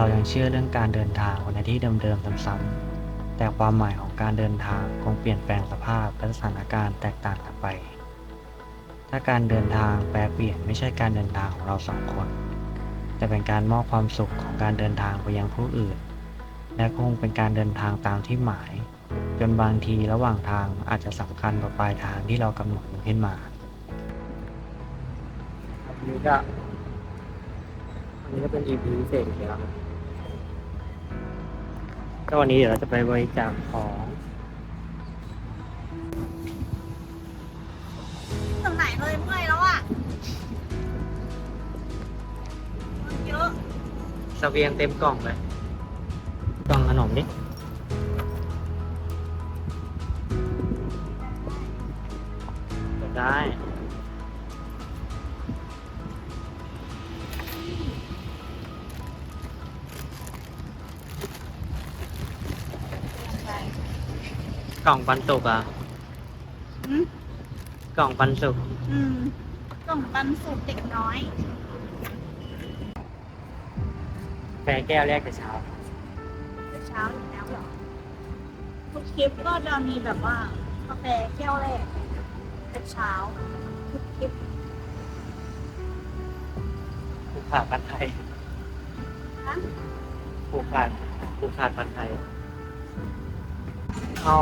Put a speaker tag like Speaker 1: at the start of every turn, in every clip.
Speaker 1: เรายังเชื่อเรื่องการเดินทางในที่เดิมๆซ้ำๆแต่ความหมายของการเดินทางคงเปลี่ยนแปลงสภาพและสถานการณ์แตกต่างกันไป ถ้าการเดินทางแปลเปลี่ยนไม่ใช่การเดินทางของเราสองคน แต่เป็นการมอบความสุขของการเดินทางไปยังผู้อื่น และคงเป็นการเดินทางตามที่หมาย จนบางทีระหว่างทางอาจจะสำคัญกว่าปลายทางที่เรากำหนดมันขึ้นมา
Speaker 2: อันนี้ก็อันนี้ก็เป็น EP พิเศษอีกแล้ว ก็วันนี้เดี๋ยวเราจะไปบริจาคของ
Speaker 3: ถึงไหนเลยเมื่อยแล้วอะเยอะ
Speaker 2: เสเบียงเต็มกล่องเลย กล่องขนมดิกดได้ กล่องปันสุกอะ
Speaker 3: อืม
Speaker 2: กล่องปันสุก
Speaker 3: อืมกล่องปันสูตรเด็กน้อย
Speaker 2: แฟแก้วแรกแต่เช้า
Speaker 3: เช้าอยู่แล้วเหรอทุกคลิปก็จะมีแบบว่ากาแฟแก้วแรกแต่เช้าทุกคลิป
Speaker 2: ผูกขาดปันไทย
Speaker 3: นะ
Speaker 2: ผูกขาดผูกขาดปันไทย เอา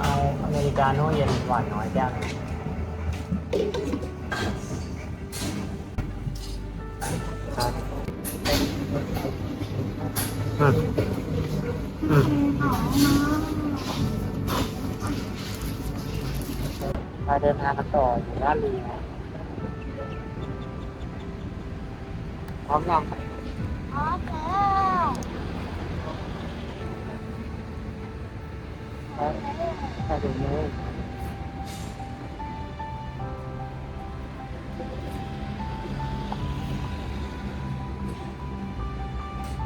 Speaker 2: เอาอเมริกาโน่เย็นหวานน้อยแก้วหนึงครับอืมอืม
Speaker 3: อ๋อ
Speaker 2: มาเดินทางกันต่ออยู่ด้านลีนะพร้อมยัง ใส่ถุงมือ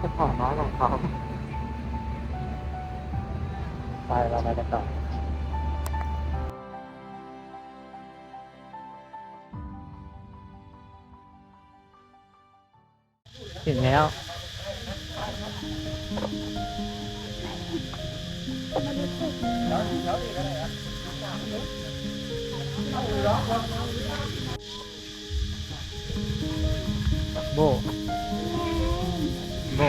Speaker 2: จะของน้อยของเขาไปเราไปกันต่อถึงแล้ว โบ โบ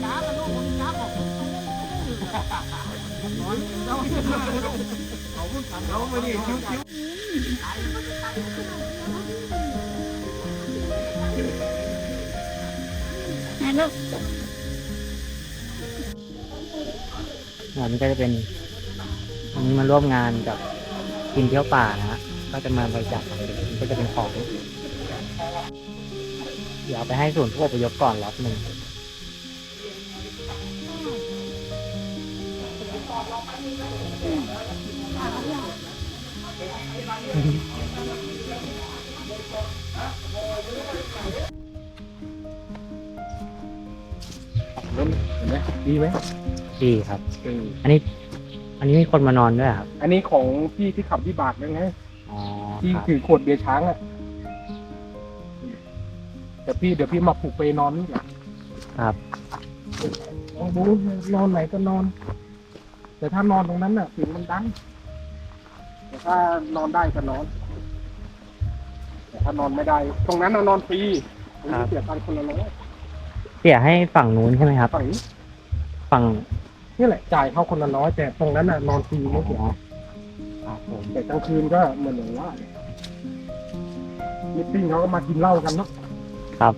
Speaker 3: ไหนลูก
Speaker 2: อันนี้ ก็จะเป็นอันนี้มาร่วมงานกับกินเที่ยวป่านะฮะก็จะมาบริจาคของเด็กมันก็จะเป็นของ เดี๋ยวเอาไปให้ศูนผู้อพยพก่อนล็อตหนึ่ง ห็นไหมดีไหมดีครับอันนี้ อันนี้มีคนมานอนด้วยครับ
Speaker 4: อันนี้ของพี่ที่ขับวิบากนั่นไง
Speaker 2: อ๋อ
Speaker 4: ที่
Speaker 2: ครับ
Speaker 4: ถือขวดเบียร์ช้างอะเดี๋ยวพี่เดี๋ยวพี่มาผูกไปนอนนี่แหละ
Speaker 2: ครับ
Speaker 4: ลองดูนอนไหนก็นอน แต่ถ้านอนตรงนั้นน่ะเสียงมันดังแต่ถ้านอนได้ก็นอน แต่ถ้านอนไม่ได้ ตรงนั้นน่ะนอนฟรีตรงนี้เสียตังค์คนละร้อย
Speaker 2: เสียให้ฝั่งนู้นใช่ไหมครับ
Speaker 4: ฝั่งนี้
Speaker 2: ฝั่ง
Speaker 4: นี่แหละจ่ายเขาคนละร้อยแต่ตรงนั้นน่ะนอนฟรีไม่เสีย
Speaker 2: ครับผม
Speaker 4: แต่กลางคืนก็เหมือนอย่างว่ามิตติ้งเขาก็มากินเหล้ากันเนาะ
Speaker 2: ครับ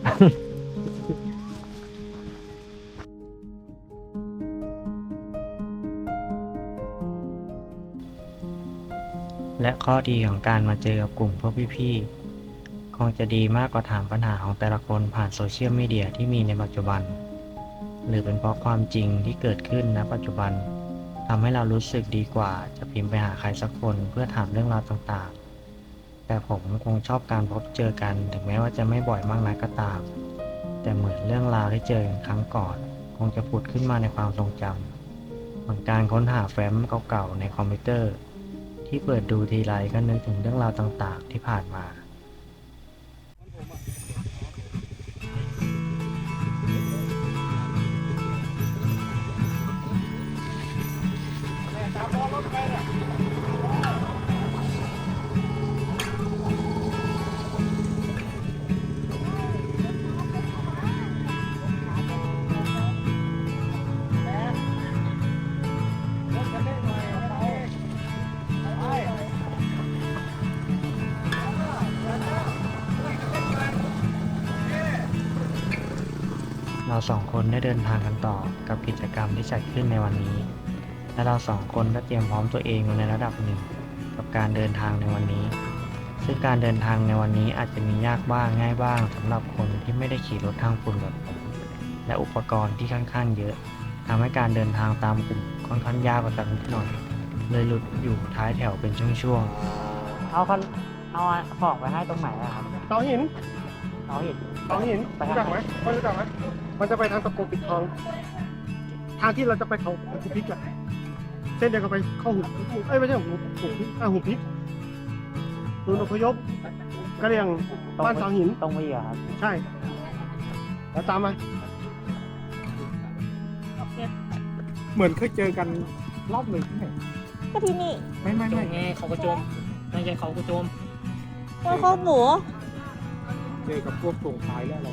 Speaker 1: และข้อดีของการมาเจอกับกลุ่มพวกพี่ๆ คงจะดีมากกว่าถามปัญหาของแต่ละคนผ่านโซเชียลมีเดียที่มีในปัจจุบัน หรือเป็นเพราะความจริงที่เกิดขึ้นณปัจจุบันทำให้เรารู้สึกดีกว่าจะพิมพ์ไปหาใครสักคนเพื่อถามเรื่องราวต่างๆ แต่ผมคงชอบการพบเจอกันถึงแม้ว่าจะไม่บ่อยมากนักก็ตาม แต่เหมือนเรื่องราวที่เจอกันครั้งก่อน คงจะผุดขึ้นมาในความทรงจำเหมือนการค้นหาแฟ้มเก่าๆในคอมพิวเตอร์ ที่เปิดดูทีไรก็นึกถึงเรื่องราวต่างๆ ที่ผ่านมา เราสองคนได้เดินทางกันต่อกับกิจกรรมที่จัดขึ้นในวันนี้ และเราสองคนก็เตรียมพร้อมตัวเองในระดับหนึ่ง กับการเดินทางในวันนี้ ซึ่งการเดินทางในวันนี้อาจจะมียากบ้างง่ายบ้างสำหรับคนที่ไม่ได้ขี่รถทางฝุ่นแบบผมและอุปกรณ์ที่ค่อนข้างเยอะทำให้การเดินทางตามกลุ่มค่อนข้างยากกว่าสักนิดหน่อย เลยหลุดอยู่ท้ายแถวเป็นช่วงๆ
Speaker 5: เอาเขาเอาของไปให้ตรงไหนอะครับ
Speaker 3: เสาหิน
Speaker 5: เอาเห็น
Speaker 3: เสาหิน
Speaker 5: ไปทาง
Speaker 3: รู้จักไหมไม่รู้จักไหม มันจะไปทางตะโกปิดทอง ทางที่เราจะไปเขาหูพริกอะเส้นเดียวกันไปเข้าหูเอ้ยไม่ใช่หูหูพริกอะหูพริกศูนย์อพยพกะเหรี่ยงบ้านเสาหิน
Speaker 5: ตรงไปอีกเหรอครับ
Speaker 3: ใช่ แล้วตามมา
Speaker 4: โอเค
Speaker 3: เหมือนเคยเจอกันรอบหนึ่งที่ไหน
Speaker 4: ก็ที่นี่
Speaker 3: ไม่ไม่ไม่
Speaker 5: ไงเขากระโจมไม่ใช่เขากระโจม
Speaker 4: ตัวข้าวหมู
Speaker 3: เจอกับพวกส่งท้ายแล้วอะไร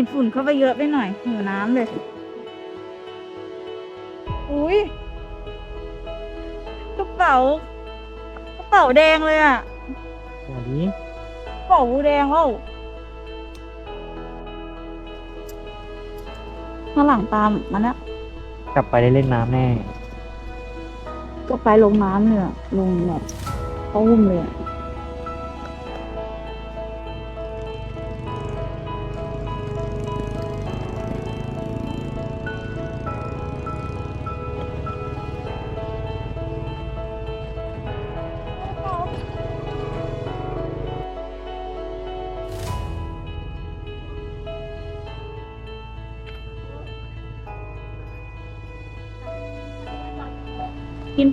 Speaker 3: กิน
Speaker 4: ฝุ่นเข้าไปเยอะไปหน่อยหิวน้ำเลย อุ้ยกระเป๋ากระเป๋าแดงเลยอะ
Speaker 1: สวัสดี
Speaker 4: กระเป๋าแดงแล้วข้างหลังตามมันนะ
Speaker 1: กลับไปได้เล่นน้ำแน่
Speaker 4: ก็ไปลงน้ำเลยอะลงแบบเขาอุ้มเลยอะ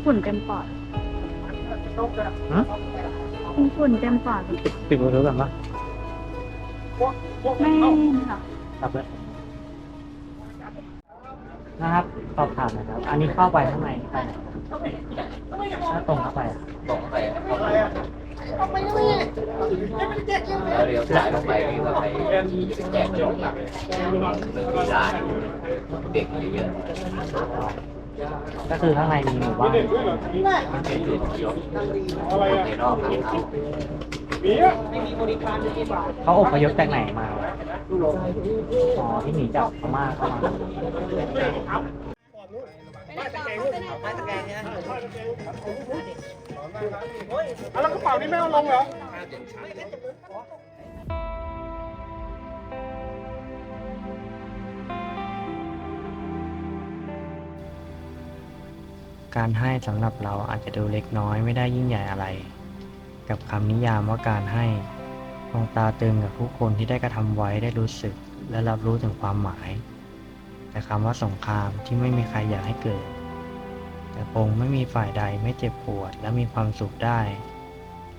Speaker 4: ฝุ่นเต็มปอด
Speaker 1: ฮะ
Speaker 4: กินฝุ่นเต็มปอด
Speaker 1: ปิดปิดประตูก่อนปะ
Speaker 4: ไม่หรอก
Speaker 1: กลับเลยนะครับ สอบถามหนะครับ อันนี้เข้าไปข้างในไปไหนถ้าตรงเข้าไปอะ
Speaker 2: บอกเข้าไปเข้าไปแล้วเลี้ยวซ้ายเข้าไปวิ่งเข้าไปแจกจงหลังหนึ่งร้านเด็กเยอะ ก็คือข้างในมีหมู่บ้าน
Speaker 6: มันเป็นจุดเดียวในรอบนี้ครับ
Speaker 2: เขาอพยพจากไหนมาอ๋อที่หนีจากพม่าเข้ามา
Speaker 4: แล้วกระเป๋านี่ไม่เอาลงเหรอ
Speaker 1: การให้สำหรับเราอาจจะดูเล็กน้อยไม่ได้ยิ่งใหญ่อะไร กับคำนิยามว่าการให้คงตาตึงกับผู้คนที่ได้กระทำไว้ได้รู้สึกและรับรู้ถึงความหมาย แต่คำว่าสงครามที่ไม่มีใครอยากให้เกิด แต่คงไม่มีฝ่ายใดไม่เจ็บปวดและมีความสุขได้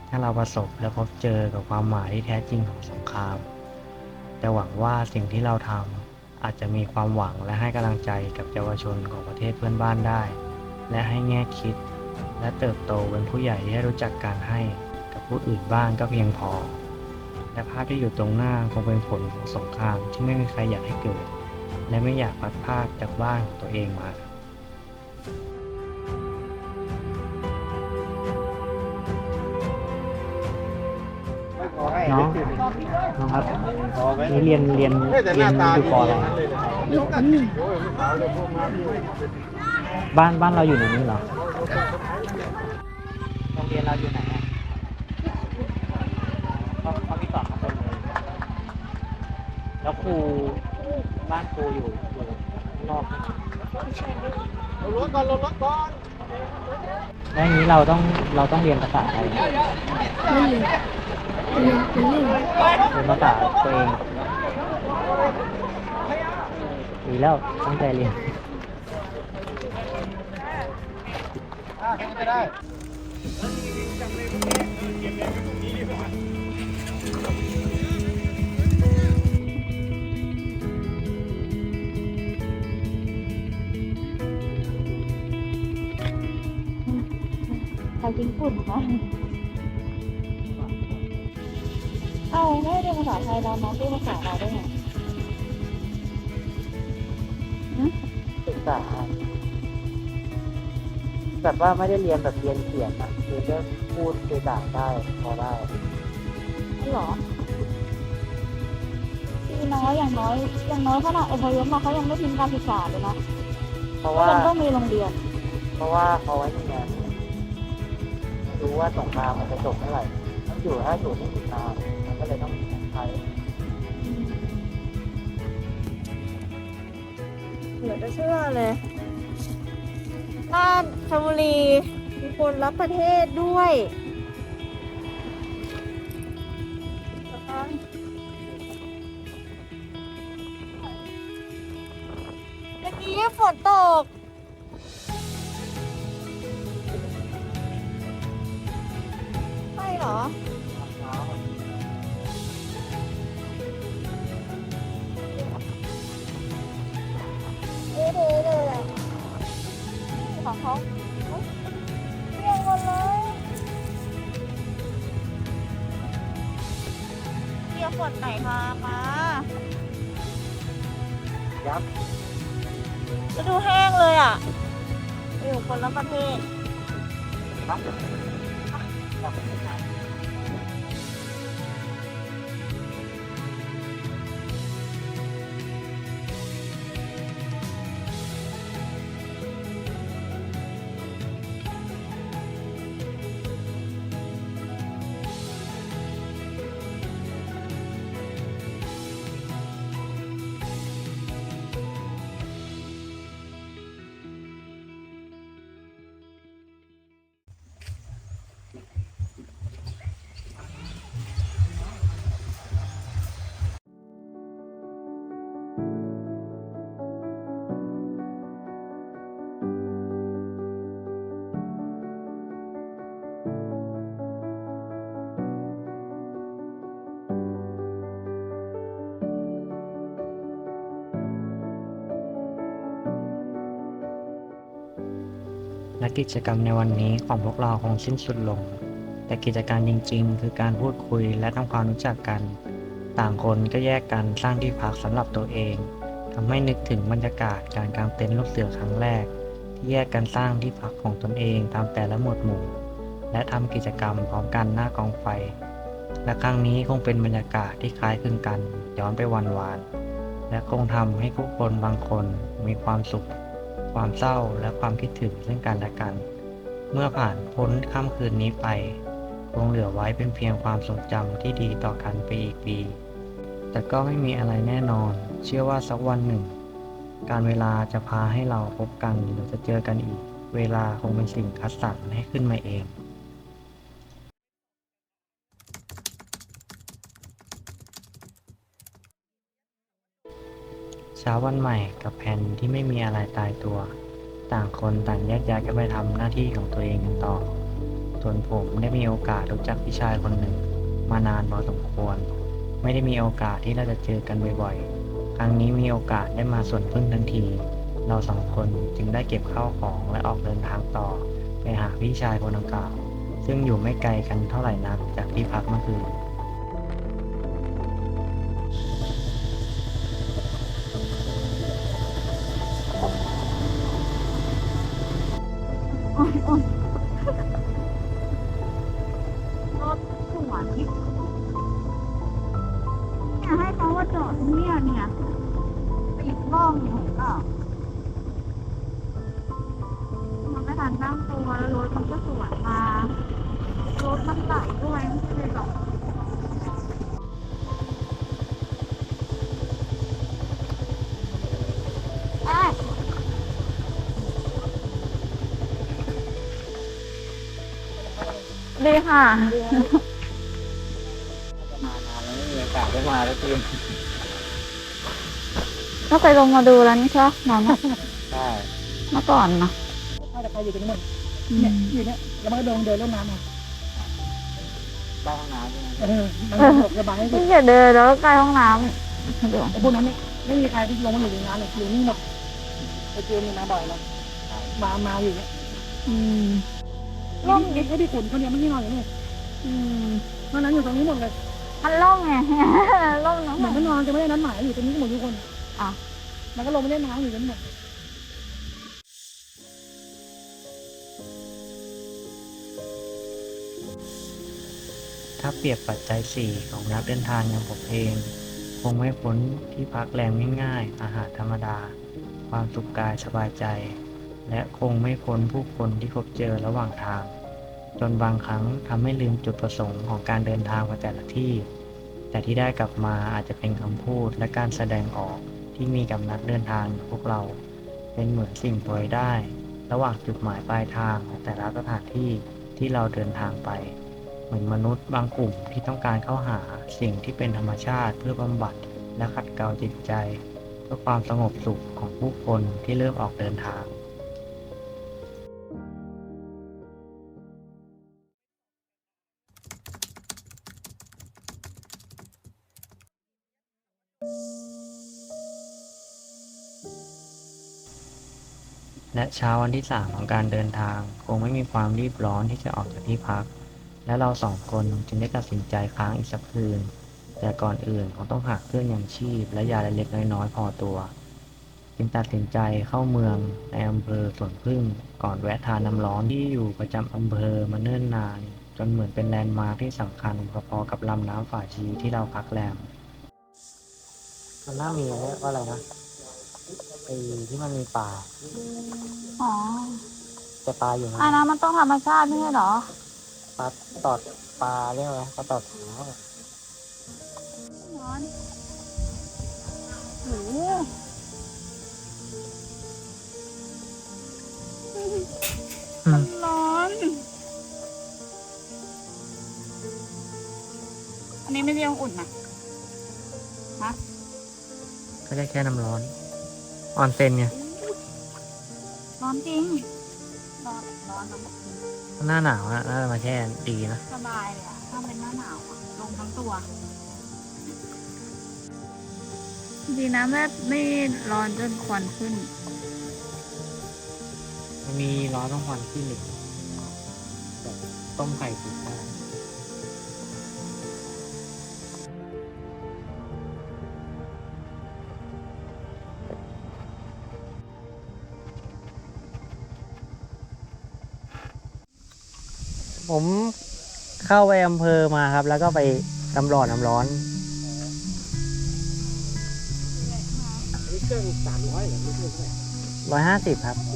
Speaker 1: ถ้าเราประสบและพบเจอกับความหมายที่แท้จริงของสงคราม แต่หวังว่าสิ่งที่เราทำอาจจะมีความหวังและให้กำลังใจกับเยาวชนของประเทศเพื่อนบ้านได้ และให้แง่คิด และเติบโตเป็นผู้ใหญ่ที่ได้รู้จักการให้กับผู้อื่นบ้างก็เพียงพอ และภาพที่อยู่ตรงหน้าคงเป็นผลของสงครามที่ไม่มีใครอยากให้เกิด และไม่อยากพัดพรากจากบ้านของตัวเองมา
Speaker 2: น้องน้องครับนี่เรียนเรียนเรียนอยู่ปออะไรนะ บ้านบ้านเราอยู่ในนี้เหรอ โรงเรียนเราอยู่ไหนอะเขาเขามีสอนข้างบนเลย แล้วครูบ้านครูอยู่อยู่ข้างนอกไหม
Speaker 4: รถก่อนรถก่อน
Speaker 2: แล้วอย่างนี้เราต้องเราต้องเรียนภาษาไทยไหมเรียนภาษาตัวเองดีแล้วตั้งใจเรียน
Speaker 4: ไม่ได้
Speaker 3: ใครทิ้งฝุ่นคะเอาไม่ได้เรียนภาษาไทยเราน้องพูดภาษาเราได้ไง
Speaker 2: ศึกษา แบบว่าไม่ได้เรียนแบบเรียนเขียนอะคือก็พูดสื่อสารได้พอได้
Speaker 3: หรอพี่น้อยอย่างน้อยอย่างน้อยขนาดอพยพมาเขายังไม่ทิ้งการศึกษาเลยนะ
Speaker 2: เพราะ
Speaker 3: เพราะ
Speaker 2: ว่า
Speaker 3: มันต้องมีโรงเรียน
Speaker 2: เพราะว่าเขาไว้ที่งานรู้ว่าสงครามมันจะจบเมื่อไหร่ต้องอยู่ถ้าอยู่ไม่ถึงนานมันก็เลยต้องใช้
Speaker 3: เหลือจะเชื่อเลย ราชบุรีมีคนรับประเทศด้วย ยงขวดไหนมามา
Speaker 2: ยับ
Speaker 3: จะดูแห้งเลยอะ อยู่คนละประเทศ
Speaker 1: และกิจกรรมในวันนี้ของพวกเราคงสิ้นสุดลง แต่กิจการจริง ๆ คือการพูดคุยและทำความรู้จักกัน ต่างคนก็แยกกันสร้างที่พักสำหรับตัวเองทำให้นึกถึงบรรยากาศการกางเต็นท์ลูกเสือครั้งแรก ที่แยกกันสร้างที่พักของตนเองตามแต่ละหมวดหมู่ และทำกิจกรรมพร้อมกันหน้ากองไฟ และครั้งนี้คงเป็นบรรยากาศที่คล้ายคลึงกันย้อนไปวันวานและคงทำให้ผู้คนบางคนมีความสุข ความเศร้าและความคิดถึงซึ่งกันและกัน เมื่อผ่านพ้นค่ำคืนนี้ไปคงเหลือไว้เป็นเพียงความทรงจำที่ดีต่อกันไปอีกปี แต่ก็ไม่มีอะไรแน่นอน เชื่อว่าสักวันหนึ่ง การเวลาจะพาให้เราพบกันหรือจะเจอกันอีก เวลาคงเป็นสิ่งคัดสรรให้ขึ้นมาเอง เช้าวันใหม่กับแผนที่ไม่มีอะไรตายตัว ต่างคนต่างแยกย้ายกันไปทำหน้าที่ของตัวเองกันต่อ ส่วนผมได้มีโอกาสรู้จักพี่ชายคนหนึ่ง มานานพอสมควร ไม่ได้มีโอกาสที่เราจะเจอกันบ่อยๆ ครั้งนี้มีโอกาสได้มาส่วนพึ่งทันที เราสองคนจึงได้เก็บข้าวของและออกเดินทางต่อ ไปหาพี่ชายคนดังกล่าวซึ่งอยู่ไม่ไกลกันเท่าไหร่นักจากที่พักเมื่อคืน
Speaker 3: ดีค่ะ
Speaker 2: มานานแล้วไม่มีโอกาสได้มาแล้วที
Speaker 3: ก็เคยลงมาดูแล้วนี่ใช่ไหมน้อง
Speaker 2: ใช่
Speaker 3: เมื่อก่อนเนาะ
Speaker 4: ถ้าจะใครอยู่ตรงนี้หมดเนี่ยอยู่เนี่ยแล้วมันก็เดินเดินเล่นน้ำมา
Speaker 2: บ้านห้องน้ำใช่ไหม
Speaker 4: เออมันก็ระบายให้สุ
Speaker 3: ที่
Speaker 4: ด
Speaker 3: จะเดินแล้วก็ใกล้ห้องน้ำสะดวก
Speaker 4: ไอ้พวกนั้นเนี่ยไม่มีใครที่ลงมาอยู่ในน้ำเลยอยู่นี่หมดไอ้เจมมีมาบ่อยแล้วมามาอยู่เนี่ย
Speaker 3: อืม
Speaker 4: ร่มยิงให้พี่ขุนคนเดียวไม่ที่นอนอยู่นี่
Speaker 3: อืม
Speaker 4: เพราะนั้นอยู่ตรงนี้หมดเลย
Speaker 3: มันล่องไง ล่องน้อง
Speaker 4: เหมือนมันนอนจะไม่ได้นัดหมายอยู่ตรงนี้หมดทุกคน
Speaker 3: อะ
Speaker 4: มันก็ลงไปเล่นน้ำอยู่กันหมด
Speaker 1: ถ้าเปรียบปัจจัย 4 ของนักเดินทางอย่างผมเอง คงไม่พ้นที่พักแรมง่ายๆ อาหารธรรมดา ความสุขกายสบายใจ และคงไม่พ้นผู้คนที่พบเจอระหว่างทาง จนบางครั้งทำให้ลืมจุดประสงค์ของการเดินทางมาแต่ละที่ แต่ที่ได้กลับมาอาจจะเป็นคำพูดและการแสดงออกที่มีกับนักเดินทางพวกเราเป็นเหมือนสิ่งปล่อยได้ ระหว่างจุดหมายปลายทางของแต่ละสถานที่ที่เราเดินทางไป เหมือนมนุษย์บางกลุ่มที่ต้องการเข้าหาสิ่งที่เป็นธรรมชาติเพื่อบำบัดและขัดเกลาจิตใจ เพื่อความสงบสุขของผู้คนที่เริ่มออกเดินทาง และเช้าวันที่สามของการเดินทาง คงไม่มีความรีบร้อนที่จะออกจากที่พัก และเราสองคนจึงได้ตัดสินใจค้างอีกสักคืน แต่ก่อนอื่นคงต้องหาเครื่องยังชีพ และยาเล็กๆน้อยๆพอตัวจึงตัดสินใจเข้าเมืองในอำเภอสวนพึ่ง ก่อนแวะทานน้ำร้อนที่อยู่ประจำอำเภอมาเนิ่นนาน จนเหมือนเป็นแลนด์มาร์คที่สำคัญพอๆกับลำน้ำฝาชีที่เราพักแรม มันน่ามีเรียกว่าอะไรนะไอ้ที่มันมีป่า
Speaker 3: อ๋อ
Speaker 1: แต่ปลาอยู่นะ
Speaker 3: อันนั้นมันต้องธรรมชาติไม่ใช่เหรอ
Speaker 1: ปลาตอดปลาเรียกว่าอะไรปลาตอดขาว
Speaker 3: ร้อนโอ้โหร้อน อันนี้ไม่เรียกว่าอุ่นนะ
Speaker 1: ก็ ได้แค่น้ำร้อน ออนเซ็นไง
Speaker 3: ร้อนจริง ร้อนร้อนนะ
Speaker 1: หน้าหนาวอะน่าจะมาแช่ดีนะ
Speaker 3: สบายเลยอะถ้าเป็นหน้าหนาวอะลงทั้งตัว ดีนะแม่ไม่ร้อนจนควันขึ้น
Speaker 1: มันมีร้อนต้องควันขึ้นหนึ่งแบบต้มไข่สุกได้
Speaker 2: ผมเข้าไปอำเภอมาครับ แล้วก็ไปตำรอดน้ำร้อน
Speaker 4: นี่เครื่องสามร้อยเหรอไม่ใช่ใช่ไหม
Speaker 2: ร้อยห้าสิบครับ
Speaker 4: ร้อยห้าสิบ
Speaker 3: ไม่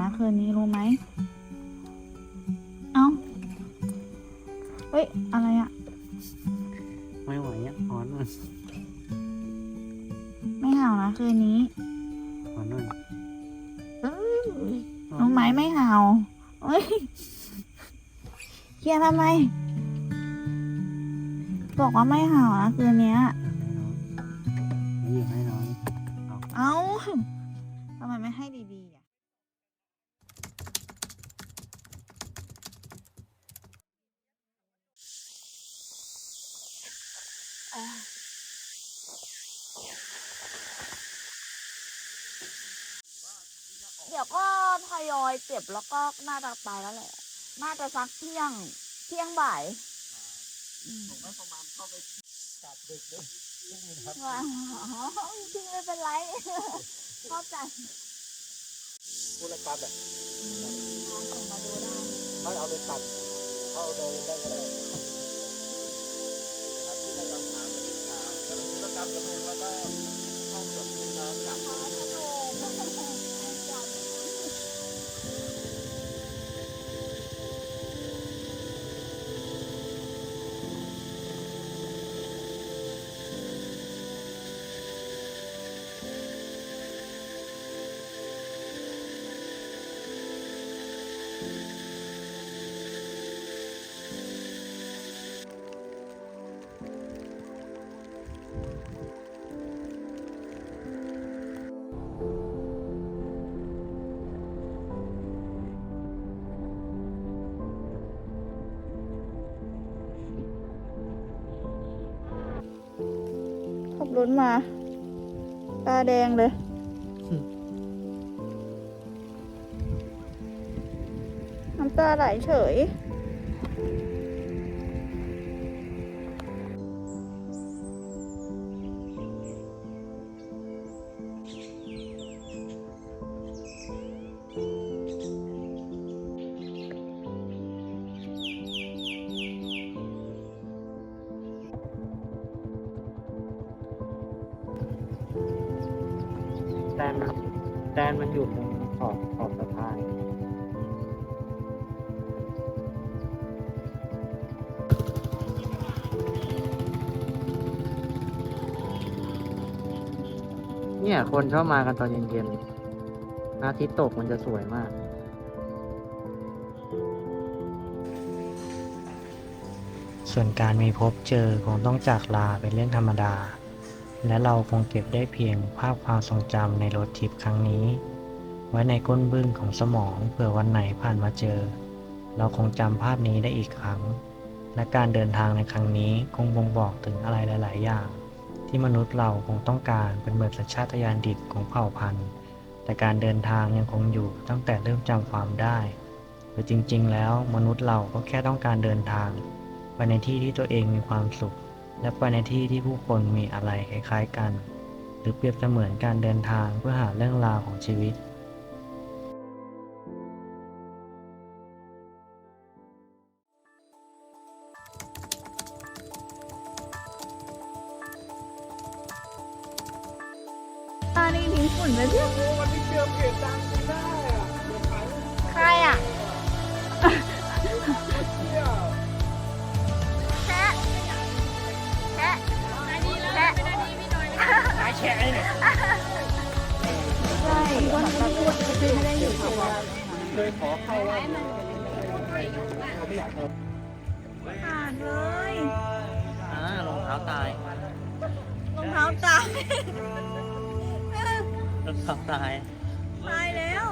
Speaker 3: นะคืนนี้รู้ไหม เอ้าเฮ้ย อะไรอะ
Speaker 2: ไม่ไหวอะหอนมัน
Speaker 3: ไม่เห่านะคืนนี้
Speaker 2: หอนมัน
Speaker 3: รู้ไหมไม่เห่าเฮ้ยเคลียร์ทำไม บอกว่าไม่เห่านะคืนเนี้ย
Speaker 2: ไม่อยู่ให้น้อง
Speaker 3: เอ้าทำไมไม่ให้ดีๆอะ เดี๋ยวก็ทยอยเก็บแล้วก็น่าจะไปแล้วแหละ น่าจะสักเที่ยง เที่ยงบ่ายอืม
Speaker 4: ประมาณเข้าไปกลับดึกเลยไม่มีครับ
Speaker 3: ว้าวจริงๆไม่เป็นไรเข้าใจ
Speaker 4: ผู้ละกันอะ
Speaker 3: ลองส่งมาดูได้
Speaker 4: ถ้าเอาไปตัดเข้าโดยได้ก็ได้ครับที่เราทำเป็นขาวแต่ผู้ละกันก็เป็นว่าก็เข้ากับน้ำกับ
Speaker 3: ขอสนุก ขับรถมา ตาแดงเลย ไหลเฉย
Speaker 2: แตนมันแตนมันอยู่ต คนชอบมากันตอนเย็นๆอาทิตย์ตกมันจะสวยมาก
Speaker 1: ส่วนการมีพบเจอคงต้องจากลาเป็นเรื่องธรรมดา และเราคงเก็บได้เพียงภาพความทรงจำในรถทิปครั้งนี้ ไว้ในก้นบึ้งของสมองเผื่อวันไหนผ่านมาเจอ เราคงจำภาพนี้ได้อีกครั้ง และการเดินทางในครั้งนี้คงบ่งบอกถึงอะไรหลาย ๆ อย่าง ที่มนุษย์เราคงต้องการเป็นเหมือนสัญชาตญาณดิบของเผ่าพันธุ์ แต่การเดินทางยังคงอยู่ตั้งแต่เริ่มจำความได้หรือจริง ๆ แล้วมนุษย์เราก็แค่ต้องการเดินทาง ไปในที่ที่ตัวเองมีความสุข และไปในที่ที่ผู้คนมีอะไรคล้าย ๆ กัน หรือเปรียบเสมือนการเดินทางเพื่อหาเรื่องราวของชีวิต
Speaker 4: วันนี้ไม่ได้อยู่ที่วั
Speaker 3: ด
Speaker 4: เคยขอเข้า
Speaker 3: ขาดเลย
Speaker 2: อ่ารองเท้าตาย
Speaker 3: รองเท้าตาย
Speaker 2: รถขับตาย
Speaker 3: ตายแล้ว